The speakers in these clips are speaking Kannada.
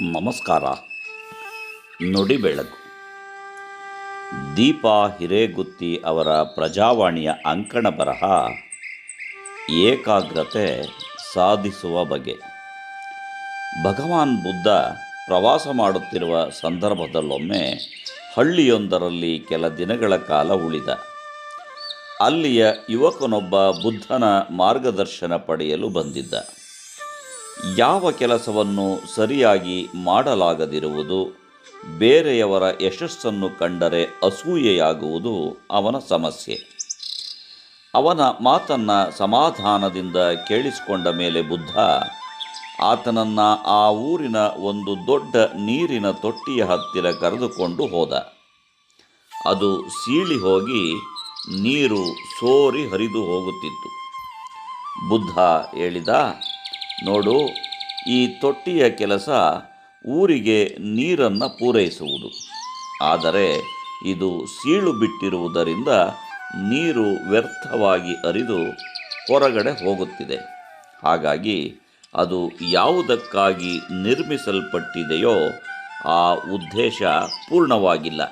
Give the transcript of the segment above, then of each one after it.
ನಮಸ್ಕಾರ. ನುಡಿ ಬೆಳಕು ದೀಪಾ ಹಿರೇಗುತ್ತಿ ಅವರ ಪ್ರಜಾವಾಣಿಯ ಅಂಕಣ ಬರಹ ಏಕಾಗ್ರತೆ ಸಾಧಿಸುವ ಬಗೆ. ಭಗವಾನ್ ಬುದ್ಧ ಪ್ರವಾಸ ಮಾಡುತ್ತಿರುವ ಸಂದರ್ಭದಲ್ಲೊಮ್ಮೆ ಹಳ್ಳಿಯೊಂದರಲ್ಲಿ ಕೆಲ ದಿನಗಳ ಕಾಲ ಉಳಿದ. ಅಲ್ಲಿಯ ಯುವಕನೊಬ್ಬ ಬುದ್ಧನ ಮಾರ್ಗದರ್ಶನ ಪಡೆಯಲು ಬಂದಿದ್ದ. ಯಾವ ಕೆಲಸವನ್ನು ಸರಿಯಾಗಿ ಮಾಡಲಾಗದಿರುವುದು, ಬೇರೆಯವರ ಯಶಸ್ಸನ್ನು ಕಂಡರೆ ಅಸೂಯೆಯಾಗುವುದು ಅವನ ಸಮಸ್ಯೆ. ಅವನ ಮಾತನ್ನು ಸಮಾಧಾನದಿಂದ ಕೇಳಿಸಿಕೊಂಡ ಮೇಲೆ ಬುದ್ಧ, ಆತನನ್ನು ಆ ಊರಿನ ಒಂದು ದೊಡ್ಡ ನೀರಿನ ತೊಟ್ಟಿಯ ಹತ್ತಿರ ಕರೆದುಕೊಂಡು ಹೋದ. ಅದು ಸೀಳಿ ಹೋಗಿ ನೀರು ಸೋರಿ ಹರಿದು ಹೋಗುತ್ತಿತ್ತು. ಬುದ್ಧ ಹೇಳಿದ ನೋಡು, ಈ ತೊಟ್ಟಿಯ ಕೆಲಸ ಊರಿಗೆ ನೀರನ್ನು ಪೂರೈಸುವುದು. ಆದರೆ ಇದು ಸೀಳು ಬಿಟ್ಟಿರುವುದರಿಂದ ನೀರು ವ್ಯರ್ಥವಾಗಿ ಅರಿದು ಹೊರಗಡೆ ಹೋಗುತ್ತಿದೆ. ಹಾಗಾಗಿ ಅದು ಯಾವುದಕ್ಕಾಗಿ ನಿರ್ಮಿಸಲ್ಪಟ್ಟಿದೆಯೋ ಆ ಉದ್ದೇಶ ಪೂರ್ಣವಾಗಿಲ್ಲ.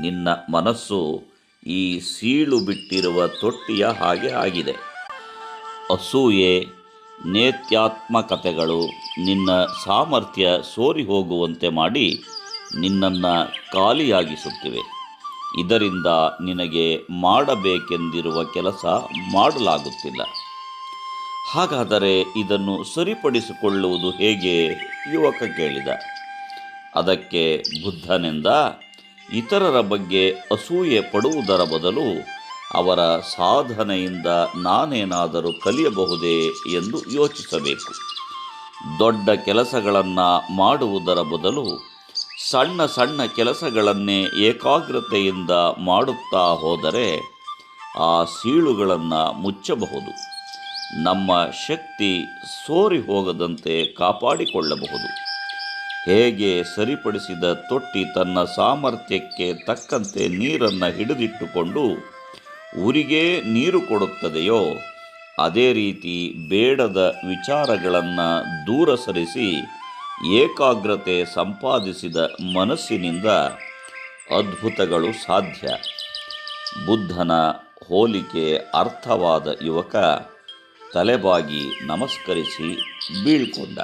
ನಿನ್ನ ಮನಸ್ಸು ಈ ಸೀಳು ಬಿಟ್ಟಿರುವ ತೊಟ್ಟಿಯ ಹಾಗೆ ಆಗಿದೆ. ಅಸೂಯೆ ನೇತ್ಯಾತ್ಮಕತೆಗಳು ನಿನ್ನ ಸಾಮರ್ಥ್ಯ ಸೋರಿ ಹೋಗುವಂತೆ ಮಾಡಿ ನಿನ್ನನ್ನು ಖಾಲಿಯಾಗಿಸುತ್ತಿವೆ. ಇದರಿಂದ ನಿನಗೆ ಮಾಡಬೇಕೆಂದಿರುವ ಕೆಲಸ ಮಾಡಲಾಗುತ್ತಿಲ್ಲ. ಹಾಗಾದರೆ ಇದನ್ನು ಸರಿಪಡಿಸಿಕೊಳ್ಳುವುದು ಹೇಗೆ? ಯುವಕ ಕೇಳಿದ. ಅದಕ್ಕೆ ಬುದ್ಧನೆಂದ, ಇತರರ ಬಗ್ಗೆ ಅಸೂಯೆ ಪಡುವುದರ ಬದಲು ಅವರ ಸಾಧನೆಯಿಂದ ನಾನೇನಾದರೂ ಕಲಿಯಬಹುದೇ ಎಂದು ಯೋಚಿಸಬೇಕು. ದೊಡ್ಡ ಕೆಲಸಗಳನ್ನು ಮಾಡುವುದರ ಬದಲು ಸಣ್ಣ ಸಣ್ಣ ಕೆಲಸಗಳನ್ನೇ ಏಕಾಗ್ರತೆಯಿಂದ ಮಾಡುತ್ತಾ ಹೋದರೆ ಆ ಸೀಳುಗಳನ್ನು ಮುಚ್ಚಬಹುದು. ನಮ್ಮ ಶಕ್ತಿ ಸೋರಿ ಹೋಗದಂತೆ ಕಾಪಾಡಿಕೊಳ್ಳಬಹುದು. ಹೇಗೆ ಸರಿಪಡಿಸಿದ ತೊಟ್ಟಿ ತನ್ನ ಸಾಮರ್ಥ್ಯಕ್ಕೆ ತಕ್ಕಂತೆ ನೀರನ್ನು ಹಿಡಿದಿಟ್ಟುಕೊಂಡು ಊರಿಗೇ ನೀರು ಕೊಡುತ್ತದೆಯೋ? ಅದೇ ರೀತಿ ಬೇಡದ ವಿಚಾರಗಳನ್ನು ದೂರ ಸರಿಸಿ ಏಕಾಗ್ರತೆ ಸಂಪಾದಿಸಿದ ಮನಸ್ಸಿನಿಂದ ಅದ್ಭುತಗಳು ಸಾಧ್ಯ. ಬುದ್ಧನ ಹೋಲಿಕೆ ಅರ್ಥವಾದ ಯುವಕ ತಲೆಬಾಗಿ ನಮಸ್ಕರಿಸಿ ಬೀಳ್ಕೊಂಡ.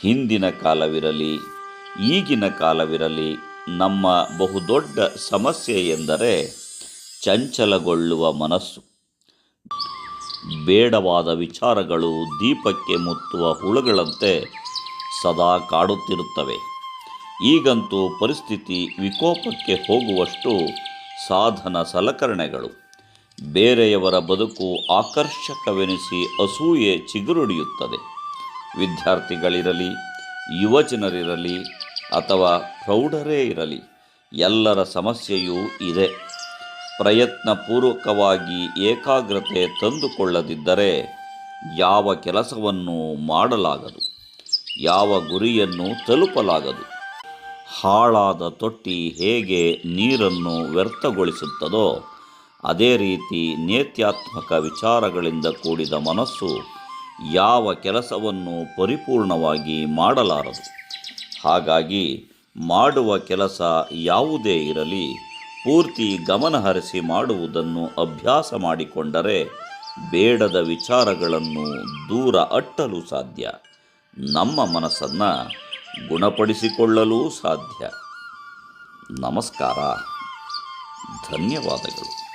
ಹಿಂದಿನ ಕಾಲವಿರಲಿ, ಈಗಿನ ಕಾಲವಿರಲಿ ನಮ್ಮ ಬಹುದೊಡ್ಡ ಸಮಸ್ಯೆ ಎಂದರೆ ಚಂಚಲಗೊಳ್ಳುವ ಮನಸ್ಸು. ಬೇಡವಾದ ವಿಚಾರಗಳು ದೀಪಕ್ಕೆ ಮುತ್ತುವ ಹುಳುಗಳಂತೆ ಸದಾ ಕಾಡುತ್ತಿರುತ್ತವೆ. ಈಗಂತೂ ಪರಿಸ್ಥಿತಿ ವಿಕೋಪಕ್ಕೆ ಹೋಗುವಷ್ಟು ಸಾಧನ ಸಲಕರಣೆಗಳು. ಬೇರೆಯವರ ಬದುಕು ಆಕರ್ಷಕವೆನಿಸಿ ಅಸೂಯೆ ಚಿಗುರುಡಿಯುತ್ತದೆ. ವಿದ್ಯಾರ್ಥಿಗಳಿರಲಿ, ಯುವಜನರಿರಲಿ ಅಥವಾ ಪ್ರೌಢರೇ ಇರಲಿ, ಎಲ್ಲರ ಸಮಸ್ಯೆಯೂ ಇದೆ. ಪ್ರಯತ್ನಪೂರ್ವಕವಾಗಿ ಏಕಾಗ್ರತೆ ತಂದುಕೊಳ್ಳದಿದ್ದರೆ ಯಾವ ಕೆಲಸವನ್ನು ಮಾಡಲಾಗದು, ಯಾವ ಗುರಿಯನ್ನು ತಲುಪಲಾಗದು. ಹಾಳಾದ ತೊಟ್ಟಿ ಹೇಗೆ ನೀರನ್ನು ವ್ಯರ್ಥಗೊಳಿಸುತ್ತದೋ, ಅದೇ ರೀತಿ ನೇತ್ಯಾತ್ಮಕ ವಿಚಾರಗಳಿಂದ ಕೂಡಿದ ಮನಸ್ಸು ಯಾವ ಕೆಲಸವನ್ನು ಪರಿಪೂರ್ಣವಾಗಿ ಮಾಡಲಾರದು. ಹಾಗಾಗಿ, ಮಾಡುವ ಕೆಲಸ ಯಾವುದೇ ಇರಲಿ ಪೂರ್ತಿ ಗಮನಹರಿಸಿ ಮಾಡುವುದನ್ನು ಅಭ್ಯಾಸ ಮಾಡಿಕೊಂಡರೆ ಬೇಡದ ವಿಚಾರಗಳನ್ನು ದೂರ ಅಟ್ಟಲು ಸಾಧ್ಯ. ನಮ್ಮ ಮನಸ್ಸನ್ನು ಗುಣಪಡಿಸಿಕೊಳ್ಳಲೂ ಸಾಧ್ಯ. ನಮಸ್ಕಾರ. ಧನ್ಯವಾದಗಳು.